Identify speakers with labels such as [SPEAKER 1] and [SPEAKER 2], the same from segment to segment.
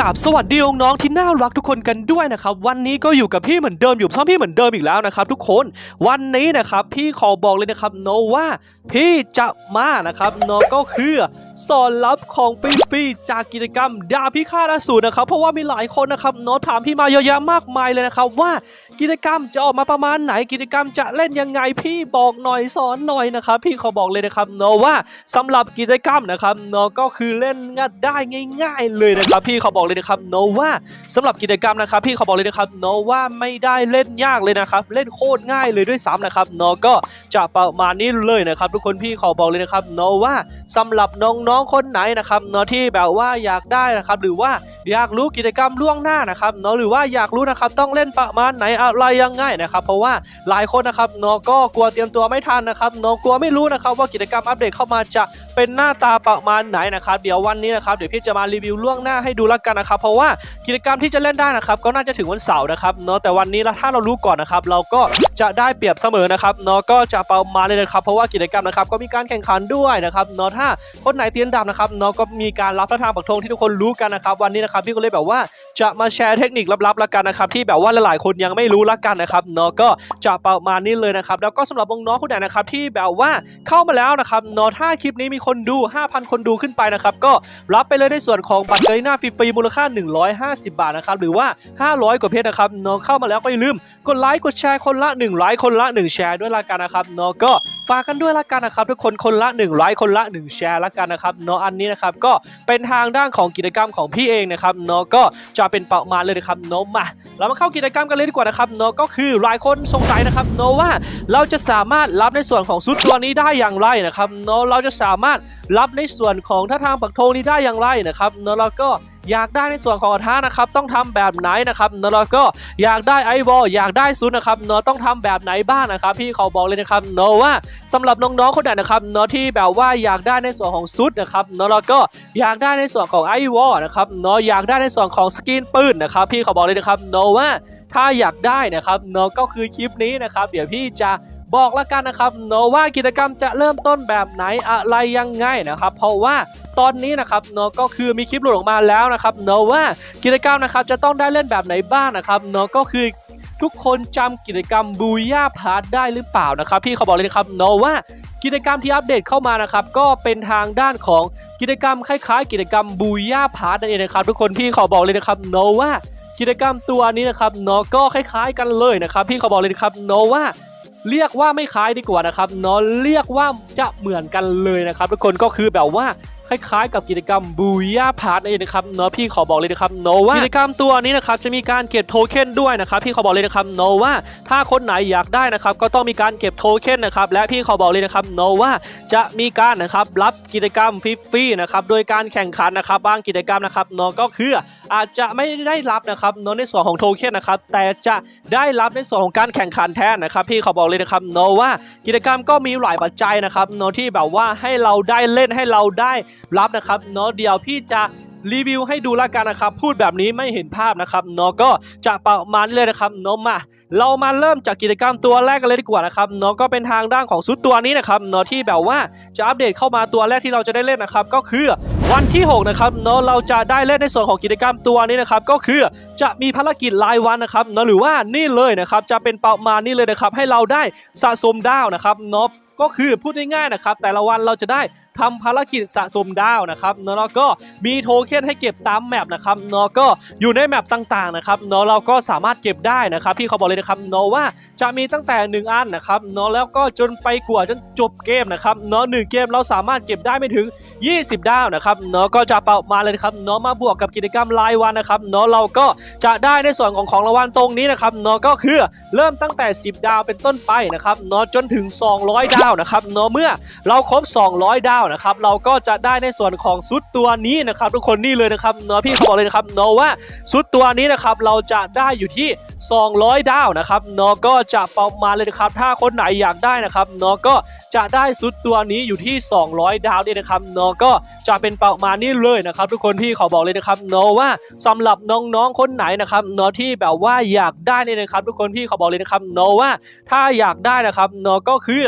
[SPEAKER 1] กับสวัสดีน้องที่น่ารักทุกคนกันด้วยนะครับวันนี้ก็อยู่กับพี่เหมือนเดิมอยู่ช่องพี่เหมือนเดิมอีกแล้วนะครับทุกคนวันนี้นะครับพี่ขอบอกเลยนะครับโนว่าพี่จะมานะครับโนก็คือสอนลับของปีปีจากกิจกรรมดาบพิฆาตอสูรนะครับเพราะว่ามีหลายคนนะครับโนถามพี่มาเยอะแยะมากมายเลยนะครับว่ากิจกรรมจะออกมาประมาณไหนกิจกรรมจะเล่นยังไงพี่บอกหน่อยสอนหน่อยนะครับ พี่ขอบอกเลยนะครับโนว่าสำหรับกิจกรรมนะครับโนาะก็คือเล่นง่ายได้ง่าย ๆ เลยนะครับ พี่ขอบอกเลยนะครับโนว่าสำหรับกิจกรรมนะครับ พี่ขอบอกเลยนะครับโนว่าไม่ได้เล่นยากเลยนะครับ เล่นโคตรง่ายเลยด้วยซ้ำนะครับโนาะก็จะประมาณนี้เลยนะครับ ทุกคนพี่ขอบอกเลยนะครับโนว่าสำหรับน้องๆคนไหนนะครับโนาะที่แบบว่าอยากได้นะครับ หรือว่าอยากรู้กิจกรรมล่วงหน้านะครับโนาะหรือว่าอยากรู้นะครับต้องเล่นประมาณไหนอะไรยังไงนะครับเพราะว่าหลายคนนะครับโนก็กลัวเตรียมตัวไม่ทันนะครับโนกลัวไม่รู้นะครับว่ากิจกรรมอัปเดตเข้ามาจะเป็นหน้าตาประมาณไหนนะครับเดี๋ยววันนี้นะครับเดี๋ยวพี่จะมารีวิวล่วงหน้าให้ดูละกันนะครับเพราะว่ากิจกรรมที่จะเล่นได้นะครับก็น่าจะถึงวันเสาร์นะครับเนาะแต่วันนี้ละถ้าเรารู้ก่อนนะครับเราก็จะได้เปรียบเสมอนะครับเนาะก็จะประมาณเลยนะครับเพราะว่ากิจกรรมนะครับก็มีการแข่งขันด้วยนะครับเนาะถ้าคนไหนเตียนดำนะครับเนาะก็มีการรับพระทางปักธงที่ทุกคนรู้กันนะครับวันนี้นะครับพี่ก็เลยแบบว่าจะมาแชร์เทคนิคลับๆละกันนะครับที่แบบว่าหลายๆคนยังไม่รู้ละกันนะครับเนาะก็จะประมาณนี้เลยนะครับแล้วก็สำหรับน้องๆคนไหนนะครับที่แบบว่าเข้ามาแล้วนะครับเนาะถ้าคลิปนี้มีคนดู 5,000 คนดูขึ้นไปนะครับก็รับไปเลยในส่วนของบัตรเกลิน่าฟรีๆมูลค่า 150 บาทนะครับหรือว่า 500 กว่าเพชรนะครับน้องเข้ามาแล้วก็อย่าลืมกดไลค์กดแชร์คนละ1ไลค์คนละ 1 แชร์ด้วยละกันนะครับน้องก็ฝากกันด้วยละกันนะครับทุกคนคนละ1ไลค์คนละ1แชร์ละกันนะครับเนาะอันนี้นะครับก็เป็นทางด้านของกิจกรรมของพี่เองนะครับเนาะก็จะเป็นประมาณเลยนะครับเนาะมาเรามาเข้ากิจกรรมกันเลยดีกว่านะครับเนาะก็คือหลายคนสงสัยนะครับเนาะว่าเราจะสามารถรับในส่วนของซุดตัวนี้ได้อย่างไรนะครับเนาะเราจะสามารถรับในส่วนของท่าทางปักธงนี้ได้อย่างไรนะครับเนาะแล้วก็ อยากได้ในส่วนของกระทะนะครับต้องทำแบบไหนนะครับเนอะแล้วก็อยากได้ไอวอลอยากได้ซุนนะครับเนอะต้องทำแบบไหนบ้างนะครับพี่เขาบอกเลยนะครับเนอะว่าสำหรับน้องๆคนไหนนะครับเนอะที่แบบว่าอยากได้ในส่วนของซุดนะครับเนอะแล้วก็อยากได้ในส่วนของไอวอลนะครับเนอะอยากได้ในส่วนของสกินปืนนะครับพี่เขาบอกเลยนะครับเนอะว่าถ้าอยากได้นะครับเนอะก็คือคลิปนี้นะครับ เดี๋ยวพี่จะ บอกแล้วกันนะครับเนอะว่ากิจกรรมจะเริ่มต้นแบบไหนอะไรยังไงนะครับเพราะว่าตอนนี้นะครับเนาะก็คือมีคลิปหลุดออกมาแล้วนะครับเนาะว่ากิจกรรมนะครับจะต้องได้เล่นแบบไหนบ้างนะครับเนาะก็คือทุกคนจำกิจกรรมบูย่าพาร์ทได้หรือเปล่านะครับพี่เขาบอกเลยนะครับเนาะว่ากิจกรรมที่อัปเดตเข้ามานะครับก็เป็นทางด้านของกิจกรรมคล้ายๆ กิจกรรมบูย่าพาร์ทนั่นเองนะครับทุกคนพี่เขาบอกเลยนะครับเนาะว่ากิจกรรมตัวนี้นะครับเนาะก็คล้าย ๆ กันเลยนะครับพี่เขาบอกเลยนะครับเนาะว่า เรียกว่าไม่คล้ายดีกว่านะครับเนาะเรียกว่าจะเหมือนกันเลยนะครับทุกคนก็คือแบบว่า คล้ายๆ กับกิจกรรมบูย่าพาร์ทนั่นเองนะครับเนาะพี่ขอบอกเลยนะครับเนว่ากิจกรรมตัวนี้นะครับจะมีการเก็บโทเค็นด้วยนะครับพี่ขอบอกเลยนะครับเนว่าถ้าคนไหนอยากได้นะครับก็ต้องมีการเก็บโทเค็นนะครับและพี่ขอบอกเลยนะครับเนว่าจะมีการนะครับรับกิจกรรมฟรีๆนะครับโดยการแข่งขันนะครับบางกิจกรรมนะครับเนาะก็คืออาจจะไม่ได้รับนะครับเนาะในส่วนของโทเค็นนะครับแต่จะได้รับในส่วนของการแข่งขันแทนนะครับพี่ขอบอกเลยนะครับเนว่ากิจกรรมก็มีหลายปัจจัยนะครับเนาะที่แบบว่าให้เราได้เล่นให้เราได้รับนะครับเนาะเดี๋ยวพี่จะรีวิวให้ดูละกันนะครับ พูดแบบนี้ไม่เห็นภาพนะครับเนาะก็จะประมาณนี้เลยนะครับเนาะมาเรามาเริ่มจากกิจกรรมตัวแรกกันเลยดีกว่านะครับเนาะก็เป็นทางด้านของซุดตัวนี้นะครับเนาะที่แบบว่าจะอัปเดตเข้ามาตัวแรกที่เราจะได้เล่นนะครับ ก็คือวันที่6นะครับเนาะเราจะได้เล่นในส่วนของกิจกรรมตัวนี้นะครับ ก็คือจะมีภารกิจรายวันนะครับเนาะหรือว่านี่เลยนะครับจะเป็นประมาณนี้เลยนะครับ ให้เราได้สะสมดาวนะครับเนาะ ก็คือพูดง่ายๆนะครับแต่ละวันเราจะได้ทำภารกิจสะสมดาวนะครับเนาะแล้วก็มีโทเค็นให้เก็บตามแมปนะครับเนาะก็อยู่ในแมปต่างๆนะครับเนาะเราก็สามารถเก็บได้นะครับพี่เขาบอกเลยนะครับเนาะว่าจะมีตั้งแต่ 1 อันนะครับเนาะแล้วก็จนไปกว่าจนจบเกมนะครับเนาะหนึ่งเกมเราสามารถเก็บได้ไม่ถึง 20 ดาวนะครับเนาะก็จะเป่ามาเลยนะครับเนาะมาบวกกับกิจกรรมรายวันนะครับเนาะเราก็จะได้ในส่วนของของรางวัลตรงนี้นะครับเนาะก็คือเริ่มตั้งแต่ 10 ดาวเป็นต้นไปนะครับเนาะจนถึง 200 ดาวนะครับเนาะเมื่อเราครบ 200 ดาวนะครับเราก็จะได้ในส่วนของซุดตัวนี้นะครับทุกคนนี่เลยนะครับเนาะพี่เขาบอกเลยนะครับเนาะว่าซุดตัวนี้นะครับเราจะได้อยู่ที่ 200 ดาวนะครับเนาะก็จะประมาณเลยนะครับ ถ้าคนไหนอยากได้นะครับเนาะก็จะได้ซุดตัวนี้อยู่ที่ 200 ดาวเนี่ยนะครับเนาะก็จะเป็นประมาณนี้เลยนะครับ ทุกคนพี่ขอบอกเลยนะครับเนาะว่าสำหรับน้องๆคนไหนนะครับเนาะที่แบบว่าอยากได้เนี่ยนะครับ ทุกคนพี่ขอบอกเลยนะครับเนาะว่าถ้าอยากได้นะครับเนาะก็คือ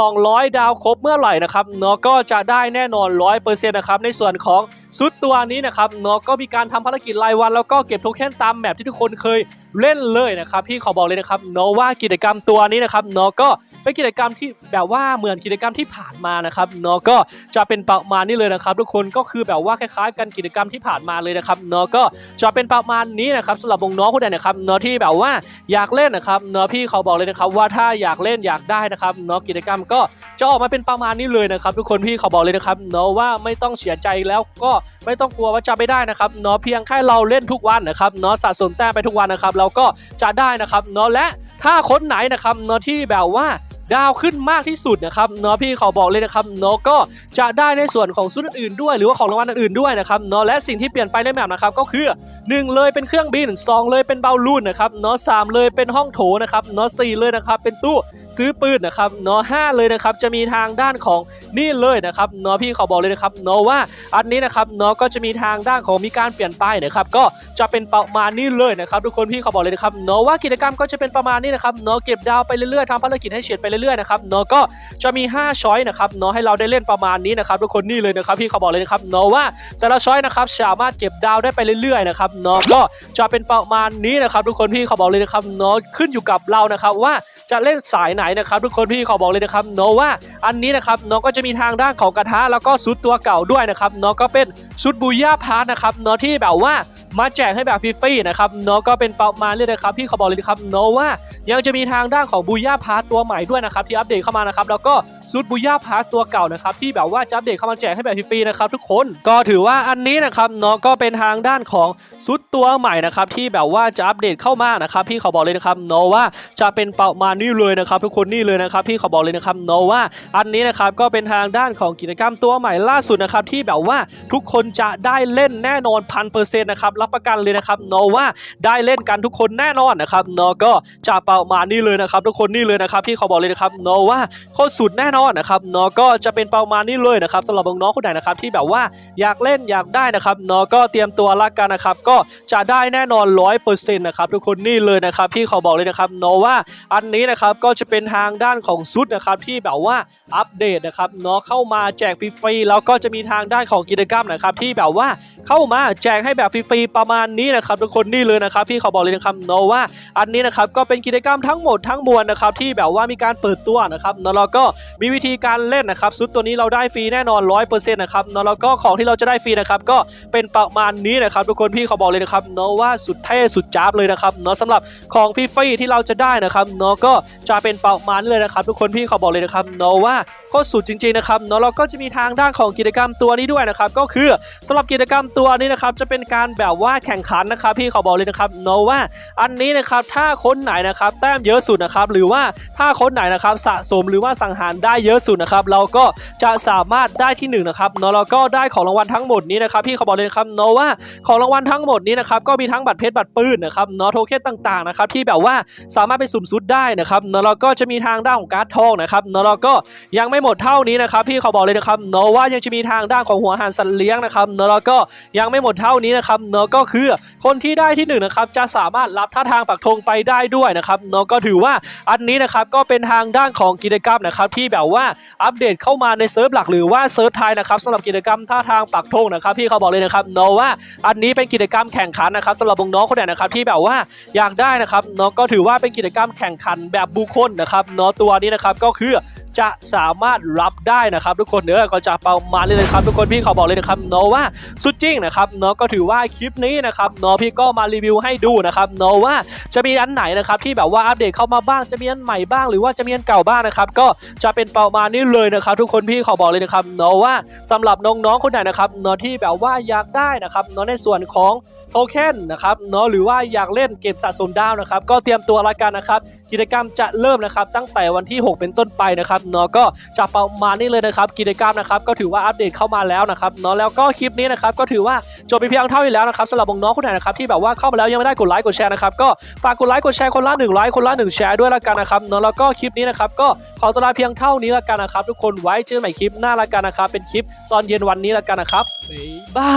[SPEAKER 1] 200 ดาวครบเมื่อไหร่นะครับเนาะก็จะได้แน่นอน 100%นะครับในส่วนของซุดตัวนี้นะครับเนาะก็มีการทำภารกิจรายวัน แล้วก็เก็บโทเค็นตามแมปที่ทุกคนเคยเล่นเลยนะครับพี่ขอบอกเลยนะครับเนาะว่ากิจกรรมตัวนี้นะครับเนาะก็เป็นกิจกรรมที่แบบว่าเหมือนกิจกรรมที่ผ่านมานะครับเนาะก็จะเป็นประมาณนี้เลยนะครับ ทุกคนก็คือแบบว่าคล้ายๆ กันกิจกรรมที่ผ่านมาเลยนะครับเนาะก็จะเป็นประมาณนี้นะครับสำหรับน้องคนไหนนะครับเนาะที่แบบว่าอยากเล่นนะครับเนาะพี่เขาบอกเลยนะครับว่าถ้าอยากเล่นอยากได้นะครับเนาะกิจกรรมก็จะออกมาเป็นประมาณนี้เลยนะครับ ทุกคนพี่เขาบอกเลยนะครับเนาะว่าไม่ต้องเสียใจแล้วก็ ไม่ต้องกลัวว่าจะไม่ได้นะครับเนาะเพียงแค่เราเล่นทุกวันนะครับเนาะสะสมแต้มไปทุกวันนะครับเราก็จะได้นะครับเนาะและถ้าคนไหนนะครับเนาะที่แบบว่า ดาวขึ้นมากที่สุดนะครับเนาะพี่ขอบอกเลยนะครับเนาะก็จะได้ในส่วนของซุดอื่นๆด้วย หรือว่าของรางวัลอื่นๆด้วยนะครับเนาะและสิ่งที่เปลี่ยนไปในแมปนะครับก็คือ 1 เลยเป็นเครื่องบิน 2 เลยเป็นเบาลูนนะครับเนาะสามเลยเป็นห้องโถนะครับเนาะสี่เลยนะครับเป็นตู้ซื้อปืนนะครับเนาะห้าเลยนะครับจะมีทางด้านของนี่เลยนะครับเนาะพี่ขอบอกเลยนะครับเนาะว่าอันนี้นะครับเนาะก็จะมีทางด้านของมีการเปลี่ยนไปนะครับก็จะเป็นประมาณนี้เลยนะครับทุกคนพี่ขอบอกเลยนะครับเนาะว่ากิจกรรมก็จะเป็นประมาณนี้นะครับเนาะเก็บดาวไปเรื่อยๆทำภารกิจให้เฉียดไปเรื่อยๆนะครับเนาะก็จะมี 5 ช้อยนะครับเนาะให้เราได้เล่นประมาณนี้นะครับทุกคนนี่เลยนะครับพี่เขาบอกเลยนะครับเนาะว่าแต่ละช้อยนะครับสามารถเก็บดาวได้ไปเรื่อยๆนะครับเนาะก็จะเป็นประมาณนี้นะครับทุกคนพี่เขาบอกเลยนะครับเนาะขึ้นอยู่กับเรานะครับว่าจะเล่นสายไหนนะครับทุกคนพี่เขาบอกเลยนะครับเนาะว่าอันนี้นะครับเนาะก็จะมีทางด้านของกระทะแล้วก็ชุดตัวเก่าด้วยนะครับเนาะก็เป็นชุดบูย่าพาร์ทนะครับเนาะที่แบบว่า มาแจกให้แบบฟรีๆนะครับเนาะก็เป็นประมาณเลยนะครับพี่ขอบอกเลยนะครับเนาะว่ายังจะมีทางด้านของบูย่าพาร์ตตัวใหม่ด้วยนะครับที่อัปเดตเข้ามานะครับแล้วก็ ซูดบูย่าพาร์ตตัวเก่านะครับที่แบบว่าจะอัปเดตเข้ามาแจกให้แบบฟรีๆนะครับทุกคนก็ถือว่าอันนี้นะครับเนาะก็เป็นทางด้านของซุดตัวใหม่นะครับที่แบบว่าจะอัปเดตเข้ามานะครับพี่เขาบอกเลยนะครับเนาะว่าจะเป็นประมาณนี้เลยนะครับ ทุกคนนี่เลยนะครับพี่เขาบอกเลยนะครับเนาะว่าอันนี้นะครับก็เป็นทางด้านของกิจกรรมตัวใหม่ล่าสุดนะครับที่แบบว่าทุกคนจะได้เล่นแน่นอนพันเปอร์เซ็นต์นะครับรับประกันเลยนะครับเนาะว่าได้เล่นกันทุกคนแน่นอนนะครับเนาะก็จะประมาณนี้เลยนะครับ ทุกคนนี่เลยนะครับพี่เขาบอกเลยนะครับเนาะว่าโคตรสุดแน่นอนนะครับเนาะก็จะเป็นประมาณนี้เลยนะครับสำหรับน้องๆคนไหนนะครับที่แบบว่าอยากเล่นอยากได้นะครับเนาะก็เตรียมตัวละกันนะครับก็จะได้แน่นอนร้อยเปอร์เซ็นต์นะครับทุกคนนี่เลยนะครับพี่เขาบอกเลยนะครับเนาะว่าอันนี้นะครับก็จะเป็นทางด้านของซุดนะครับที่แบบว่าอัปเดตนะครับเนาะเข้ามาแจกฟรีๆแล้วก็จะมีทางด้านของกิจกรรมนะครับที่แบบว่าเข้ามาแจกให้แบบฟรีๆประมาณนี้นะครับทุกคนนี่เลยนะครับพี่เขาบอกเลยนะครับเนาะว่าอันนี้นะครับก็เป็นกิจกรรมทั้งหมดทั้งมวลนะครับที่แบบว่ามีการเปิดตัวนะครับเนาะแล้วก็มีวิธีการเล่นนะครับซุดตัวนี้เราได้ฟรีแน่นอน 100%นะครับเนาะแล้วก็ของที่เราจะได้ฟรีนะครับก็เป็นประมาณนี้นะครับทุกคนพี่เขาบอกเลยนะครับเนาะว่าสุดเท่สุดจ้าบเลยนะครับเนาะสำหรับของฟรีๆที่เราจะได้นะครับเนาะก็จะเป็นประมาณนี้เลยนะครับทุกคนพี่เขาบอกเลยนะครับเนาะว่าโคตรสุดจริงๆนะครับเนาะเราก็จะมีทางด้านของกิจกรรมตัวนี้ด้วยนะครับก็คือสำหรับกิจกรรมตัวนี้นะครับจะเป็นการแบบว่าแข่งขันนะครับพี่เขาบอกเลยนะครับเนาะว่าอันนี้นะครับถ้าคนไหนนะครับแต้มเยอะสุดนะครับหรือว่าถ้าคนไหนนะครับสะสมหรือว่าสังหารได้เยอะสุดนะครับเราก็จะสามารถได้ที่หนึ่งนะครับเนาะแล้วก็ได้ของรางวัลทั้งหมดนี้นะครับพี่เขาบอกเลยนะครับเนาะว่าของรางวัลทั้งหมดนี้นะครับก็มีทั้งบัตรเพชรบัตรปืนนะครับเนาะโทเค็นต่างๆนะครับที่แบบว่าสามารถไปสุ่มซุดได้นะครับเนาะแล้วก็จะมีทางด้านของการ์ดทองนะครับเนาะแล้วก็ยังไม่หมดเท่านี้นะครับพี่เขาบอกเลยนะครับเนาะว่ายังจะมีทางด้านของหัวหารสัตว์เลี้ยงนะครับเนาะแล้วก็ยังไม่หมดเท่านี้นะครับเนาะก็คือคนที่ได้ที่หนึ่งนะครับจะสามารถรับท่าทางปักธงไปได้ด้วยนะครับเนาะก็ถือว่าอันนี้นะครับก็เป็นทางด้านของกิจกรรมนะครับที่แบบว่าอัปเดตเข้ามาในเซิร์ฟหลักหรือว่าเซิร์ฟไทยนะครับสำหรับกิจกรรมท่าทางปักธงนะครับพี่เขาบอกเลยนะครับเนาะว่าอันนี้เป็นกิจกรรมแข่งขันนะครับสำหรับน้องคนไหนนะครับที่แบบว่าอยากได้นะครับเนาะก็ถือว่าเป็นกิจกรรมแข่งขันแบบบุคคลนะครับเนาะตัวนี้นะครับก็คือ จะสามารถรับได้นะครับทุกคนเนื้อก็จะประมาณนี้เลยครับทุกคนพี่เขาบอกเลยนะครับเนาะว่าสุดจริงนะครับเนาะก็ถือว่าคลิปนี้นะครับเนาะพี่ก็มารีวิวให้ดูนะครับเนาะว่าจะมีอันไหนนะครับที่แบบว่าอัปเดตเข้ามาบ้างจะมีอันใหม่บ้างหรือว่าจะมีอันเก่าบ้างนะครับก็จะเป็นประมาณนี้เลยนะครับทุกคนพี่เขาบอกเลยนะครับเนาะว่าสำหรับน้องๆคนไหนนะครับเนาะที่แบบว่าอยากได้นะครับเนาะในส่วนของ โทเค็นนะครับเนาะหรือว่าอยากเล่นเกมสะสมดาวนะครับก็เตรียมตัวละกันนะครับกิจกรรมจะเริ่มนะครับตั้งแต่วันที่ 6 เป็นต้นไปนะครับเนาะก็จะประมาณนี้เลยนะครับกิจกรรมนะครับก็ถือว่าอัปเดตเข้ามาแล้วนะครับเนาะแล้วก็คลิปนี้นะครับก็ถือว่าจบไปเพียงเท่านี้แล้วนะครับสำหรับน้องคนไหนนะครับที่แบบว่าเข้ามาแล้วยังไม่ได้กดไลค์กดแชร์นะครับก็ฝากกดไลค์กดแชร์คนละหนึ่งไลค์คนละหนึ่งแชร์ด้วยละกันนะครับเนาะแล้วก็คลิปนี้นะครับก็ขอตัวลาเพียงเท่านี้ละกันนะครับทุกคนไว้เจอกันใหม่คลิปหน้าละกันนะครับเป็นคลิปตอนเย็นวันนี้ละกันนะครับบ๊ายบา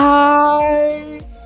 [SPEAKER 1] ย